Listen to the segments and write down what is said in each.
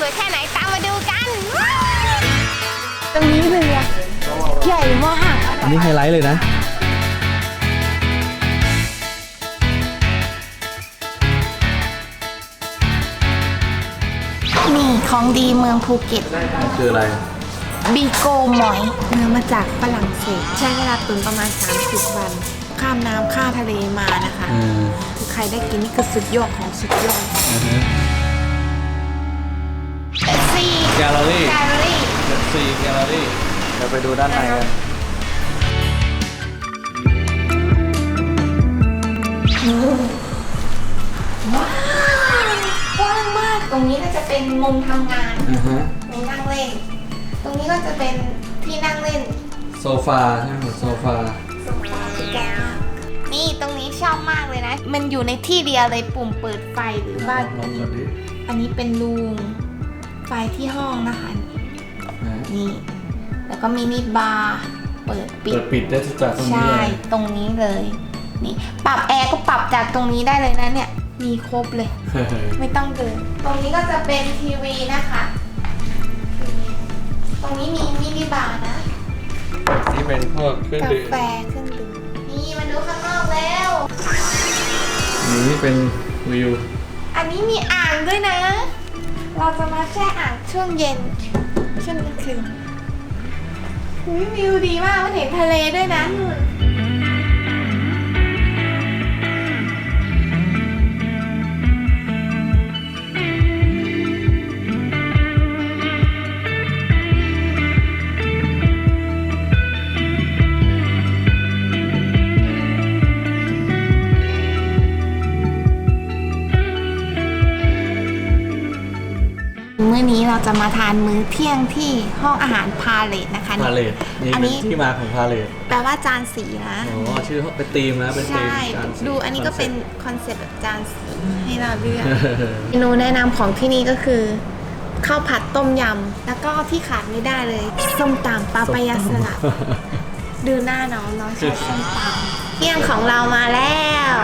สวยแค่ไหนตามมาดูกัน ตรงนี้เลยอะใหญ่มากอันนี้ไฮไลท์เลยนะ นี่ของดีเมืองภูเก็ตมันคืออะไร บีโกหมอย เนื้อมาจากฝรั่งเศส ใช้เวลาตุนประมาณ 30 วัน ข้ามน้ำข้ามทะเลมานะคะ อืมคือใครได้กินนี่คือสุดยอดของสุดยอด อือฮึสี่ แกลเลอรี่แกลเลอรี่สี่แกลเลอรี่เดี๋ยวไปดูด้านในกันว้าวกว้างมาก ตรงนี้ก็จะเป็นมุมทำงานอือฮึมุมนั่งเล่น ตรงนี้ก็จะเป็นที่นั่งเล่น โซฟาใช่ไหมโซฟานี่ตรงนี้ชอบมากเลยนะ มันอยู่ในที่เดียวเลยปุ่มเปิดไฟหรือว่าลองกดดิอันนี้เป็นรูม ไฟที่ห้องนะคะ นี่ แล้วก็มินิบาร์เปิดปิเปิดดปิดได้จากตรงนี้ใช่ เลยตรงนี้เลย นี่ ปรับแอร์ก็ปรับจากตรงนี้ได้เลยนะเนี่ย มีครบเลย เฮ้ยไม่ต้องเดิน ตรงนี้ก็จะเป็นทีวีนะคะ ตรงนี้มีมินิบาร์นะ นี่เป็นพวกเครื่องกาดื่มแฟเครื่องดื่มนี่มาดูข้างนอกแล้ว นี่เป็นวิว อันนี้มีอ่างด้วยนะ เราจะมาแช่อ่างช่วงเย็น ช่วงกลางคืนอุ๊ยวิวดีมากมันเห็นทะเลด้วยนะนุ่น อนี้เราจะมาทานมื้อเที่ยงที่ห้องอาหารพาเลตนะคะพาเลทนี่อันเป็นนี้ที่มาของพาเลทแปลว่าจานสีนะอ๋อชื่อเป็นธีมนะเป็นธีมใช่จานสีดูอันนี้ก็เป็นคอนเซ็ปต์แบบจานสีให้เราเลือกเออเมนูแนะนำของที่นี่ก็คือข้าวผัดต้มยำ แล้วก็ที่ขาดไม่ได้เลยส้มตำปลาปายาสลัดดูหน้าน้องน้องชอบส้มตำเที่ยงของเรามาแล้ว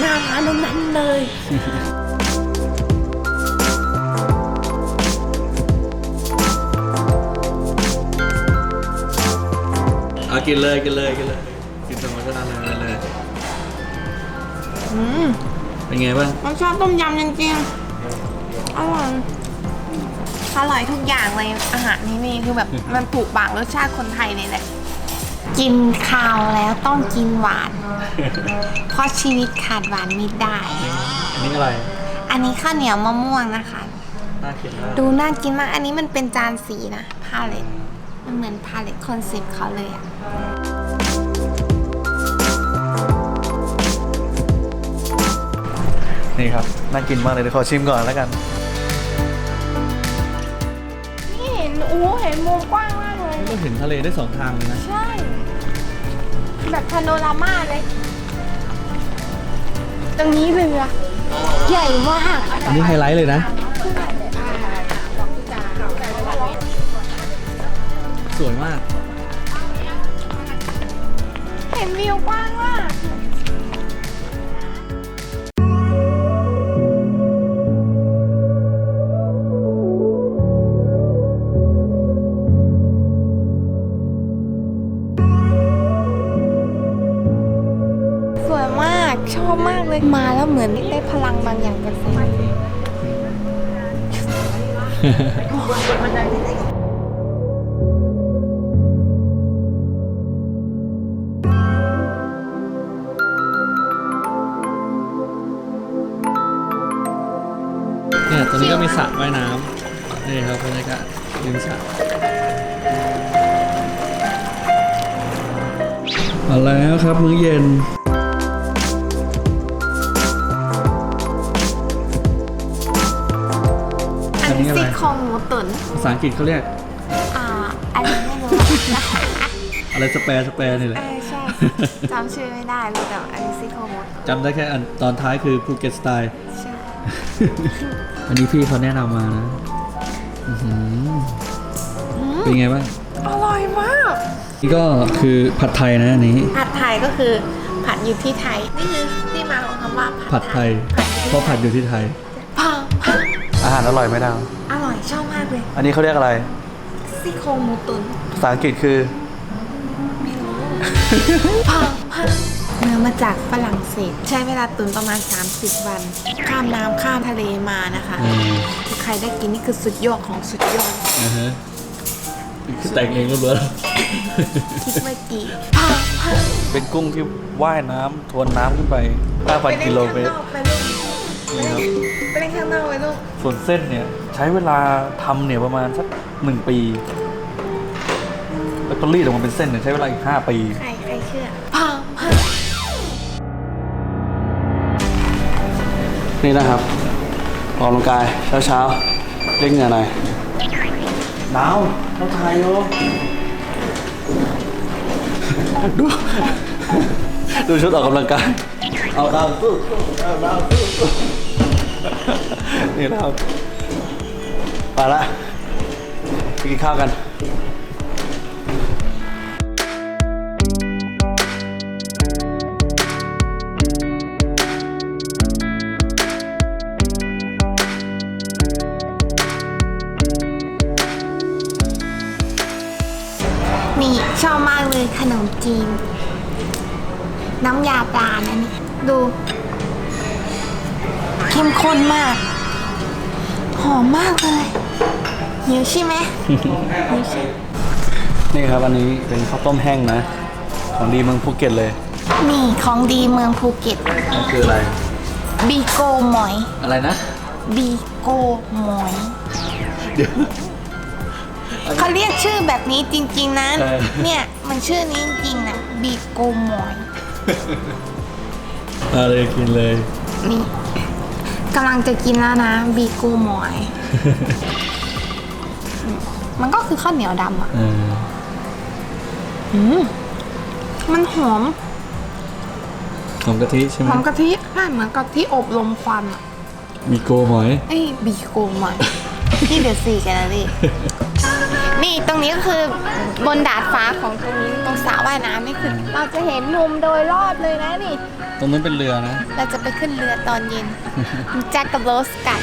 หน้าร้านนั้นๆเลย เอากินเลยกินเลยกินเลยกินตรงนั้นก็นั่นเลยนั่นเลยอืมเป็นไงบ้างมันชอบต้มยำจริงๆอร่อยอร่อยทุกอย่างเลยอาหารที่นี่คือแบบมันถูกปากรสชาติคนไทยเลยแหละกินข้าวแล้วต้องกินหวาน เพราะชีวิตขาดหวานไม่ได้ อันนี้อะไรอันนี้ข้าวเหนียวมะม่วงนะคะ น่ากินมากดูน่ากินมาก อันนี้มันเป็นจานสีนะพาเลต มันเหมือนพาเลตคอนเซ็ปต์เขาเลยอะนี่ครับ น่ากินมากเลยเดี๋ยวขอชิมก่อนแล้วกัน นี่เห็นโอ้เห็นมุมกว้างมากเลย ก็เห็นทะเลได้สองทางเลยนะ ใช่ แบบพาโนรามาเลย ตรงนี้เรือ ใหญ่มาก อันนี้ไฮไลท์เลยนะ สวยมาก เห็นวิวกว้างมากสวยมาก ชอบมากเลย มาแล้วเหมือนได้พลังบางอย่างกระเซ็นเนี่ยตรง สระว่ายน้ำนี่ครับบรรยากาศริมสระมาแล้วครับมื้อเย็นอันนี้ซี่โครงหมูตุ๋นภาษาอังกฤษเขาเรียก อ่าอันนี้ไม่รู้อะไรสเปรสเปรนี่แหเอละ อใช่จำชื่อไม่ได้เลยแต่อันนี้ซี่โครงหมูตุ๋นจำได้แค่อันตอนท้ายคือภูเก็ตสไตล์ใช่ อันนี้พี่เขาแนะนำมานะอื้อหือเป็นไงบ้าง อร่อยมาก นี่ก็คือผัดไทยนะอันนี้ ผัดไทยก็คือผัดอยู่ที่ไทย นี่คือที่มาของคำว่าผัดไทยผัดเพราะผัดอยู่ที่ไทย ผัดผัดอาหารอร่อยไหมดาวอร่อยากเลยอันนี้เขาเรียกอะไร ซี่โครงหมูตุ๋นภาษาอังกฤษคือพังพัง เนื้อมาจากฝรั่งเศส ใช้เวลาตุ๋นประมาณ 30 วัน ข้ามน้ำข้ามทะเลมานะคะอืมคือใครได้กินนี่คือสุดยอดของสุดยอดอ่าฮะคือแต่งเองก็เบอคิดเมื่อกี้พังพังเป็นกุ้งที่ว่ายน้ำทวนน้ำขึ้นไป5,000กิโลเมตรไปลูกไปเล่นข้างนอกไปลูกส่วนเส้นเนี่ยใช้เวลาทำเนี่ยประมาณสักหนึ่งปี แล้วก็รีดออกมาเป็นเส้นเนี่ยใช้เวลาอีกห้าปี ใครใครเชื่อพังพัง นี่นะครับ ออกกำลังกายเช้าเช้าๆเล่นเหงื่อหน่อยหนาวเราถ่ายโยดู ดูชุดออกกำลังกาย เอาดาวสู้สู้เอาดาวสู้สู้นี่นะครับ ไปละไปกินข้าวกัน ชอบมากเลยขนมจีน น้ำยาปลานะนี่ดูเข้มข้นมาก หอมมากเลยหิวใช่ไหมหิวใช่นี่ครับอันนี้เป็นข้าวต้มแห้งนะ ของดีเมืองภูเก็ตเลย นี่ของดีเมืองภูเก็ตมันคืออะไร บีโกหมอย อะไรนะ บีโกหมอย เดี๋ยว เขาเรียกชื่อแบบนี้จริง ๆนะเออ เนี่ยมันชื่อนี้จริงๆนะบีโกหมอยมาเลยกินเลย นี่กำลังจะกินแล้วนะบีโกหมอย มันก็คือข้าวเหนียวดำอะ เอออืมมันหอมหอมกะทิใช่ไหหมอมกะทิใช่เหมือนกับที่อบรมควันอะมีโกหมอย ไอ้ยบีโกหมอยพี่เดือดสี่กันนะดิ นี่ตรงนี้ก็คือบนดาดฟ้าของตรงนี้ตรงสระว่ายน้ำนี่คือเราจะเห็นมุมโดยรอบเลยนะนี่ ตรงนั้นเป็นเรือนะ เราจะไปขึ้นเรือตอนเย็นแจ็คกับโรสกัน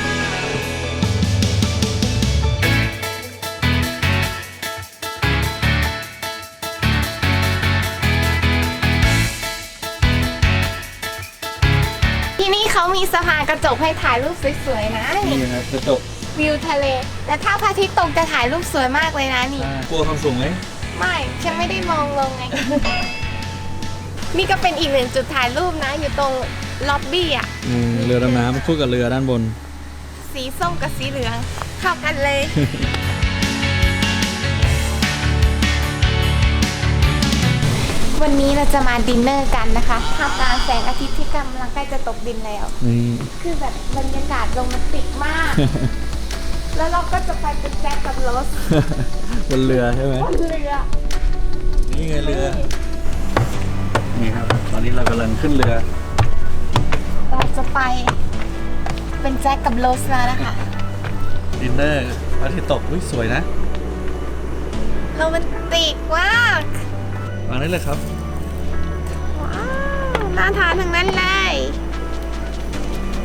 ที่นี่เขามีสะพานกระจกให้ถ่ายรูปสวยๆนะนี่นี่นะครับกระจก วิวทะเล แต่ถ้าพระอาทิตย์ตกจะถ่ายรูปสวยมากเลยนะนี่ กลัวความสูงไหมไม่ฉันไม่ได้มองลงไง นี่ก็เป็นอีกหนึ่งจุดถ่ายรูปนะ อยู่ตรงล็อบบี้อะ อืมเรือดำน้ำคู่กับเรือด้านบน สีส้มกับสีเหลืองเข้ากันเลย วันนี้เราจะมาดินเนอร์กันนะคะท่ามกลางแสงอาทิตย์ที่กำลังใกล้จะตกดินแล้ว นี่ คือแบบบรรยากาศโรแมนติกมาก แล้วเราก็จะไปเป็นแจ็คกับโรสบนเรือใช่ไหมบนเรือนี่ไงเรือ นี่ครับ ตอนนี้เรากำลังขึ้นเรือ เราจะไปเป็นแจ็คกับโรสแล้วนะคะ ดินเนอร์พระอาทิตย์ตกอุ้ยสวยนะโรแมนติกมากวางได้เลยครับ ว้าวน่าทานทั้งนั้นเลย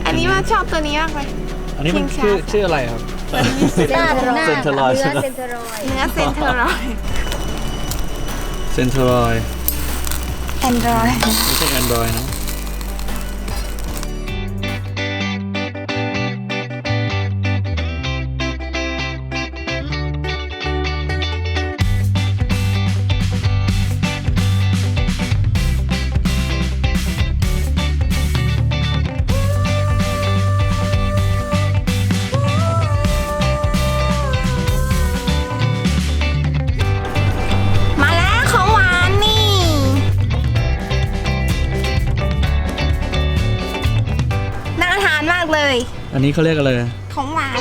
อันนี้ว่าชอบตัวนี้มากเลย อันนี้มัน King ชื่อ Charles ชื่ออะไรครับ เซนเทอรอยเซนเทอรอยด์ใช่ไหมเซนเทอรอยด์เนื้อเซนเทอรอยเซนทรอยแอนดรอยไม่ใช่แอนดรอยนะ เลย อันนี้เขาเรียกอะไรของหวาน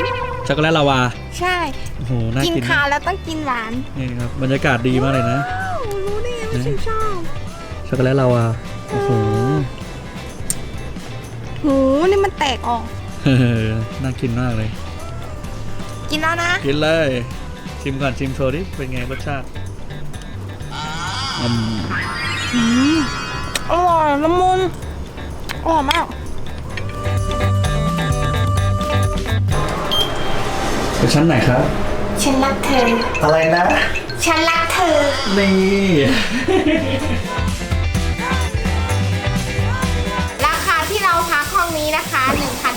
ช็อกโกแลตลาวา ใช่ โอ้โห น่ากินกินข้าวนะแล้วต้องกินหวานนี่ครับ บรรยากาศดีมากเลยนะ อ้าวรู้ได้ไงว่าฉันชอบช็อกโกแลตลาวา โอ้โห หูนี่มันแตกออกเออน่ากินมากเลย กินแล้วนะ กินเลย ชิมก่อนชิมโชว์ดิ เป็นไงรสชาติอืมอร่อยละมุนอร่อยมาก เป็นชั้นไหนครับ ฉันรักเธอ อะไรนะ ฉันรักเธอ นี่ ราคาที่เราพักห้องนี้นะคะ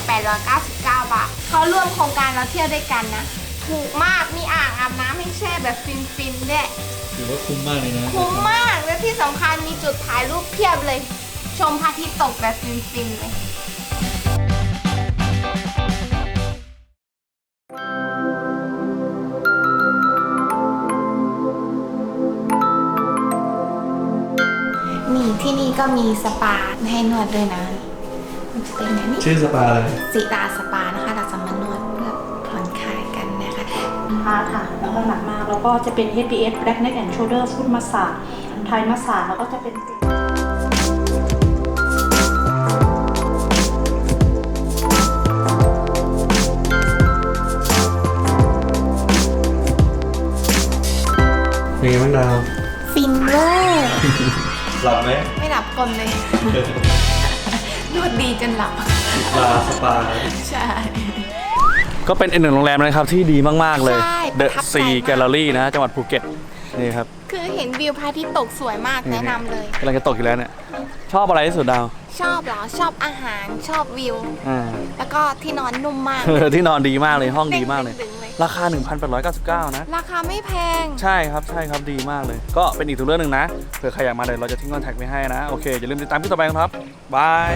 1,899 บาท เขาร่วมโครงการเราเที่ยวด้วยกันนะ ถูกมาก มีอ่างอาบน้ำให้แช่แบบฟินๆด้วย ถือว่าคุ้มมากเลยนะคุ้มมาก และที่สำคัญมีจุดถ่ายรูปเพียบเลย ชมพระอาทิตย์ตกแบบฟินๆเลย ที่นี่ก็มีสปาให้นวดด้วยนะมันจะเป็นแบบนี้ชื่อสปาอะไรสีตาสปานะคะเราจะมานวดเพื่อผ่อนคลายกันนะคะฮาร์ดค่ะ แล้วก็หนักมาก แล้วก็จะเป็น HBS Black Neck and Shoulder Foot Massage ไทยมาสาแล้วก็จะเป็น กลนเลยนวดดีจนหลับ ลาสปา ใช่ ก็เป็นอีกหนึ่งโรงแรมนะครับที่ดีมาก ๆ เลย ใช่ The ประทับใจ Sea มาก Gallery นะจังหวัดภูเก็ตนี่ครับคือเห็นวิวพระอาทิตย์ตกสวยมากแนะนำเลย กำลังจะตกอยู่แล้วเนี่ยชอบอะไรที่สุดดาวชอบเหรอ ชอบอาหารชอบวิว อ่า แล้วก็ที่นอนนุ่มมาก ที่นอนดีมากเลยห้องดีมากเลยดึงๆเลย ราคา 1,899 นะ ราคาไม่แพง ใช่ครับใช่ครับดีมากเลย ก็เป็นอีกตัวเรื่องหนึ่งนะเผื่อใครอยากมาเลยเราจะทิ้งคอนแทคไว้ให้นะ โอเคอย่าลืมติดตามพี่ต่อไปนะครับบาย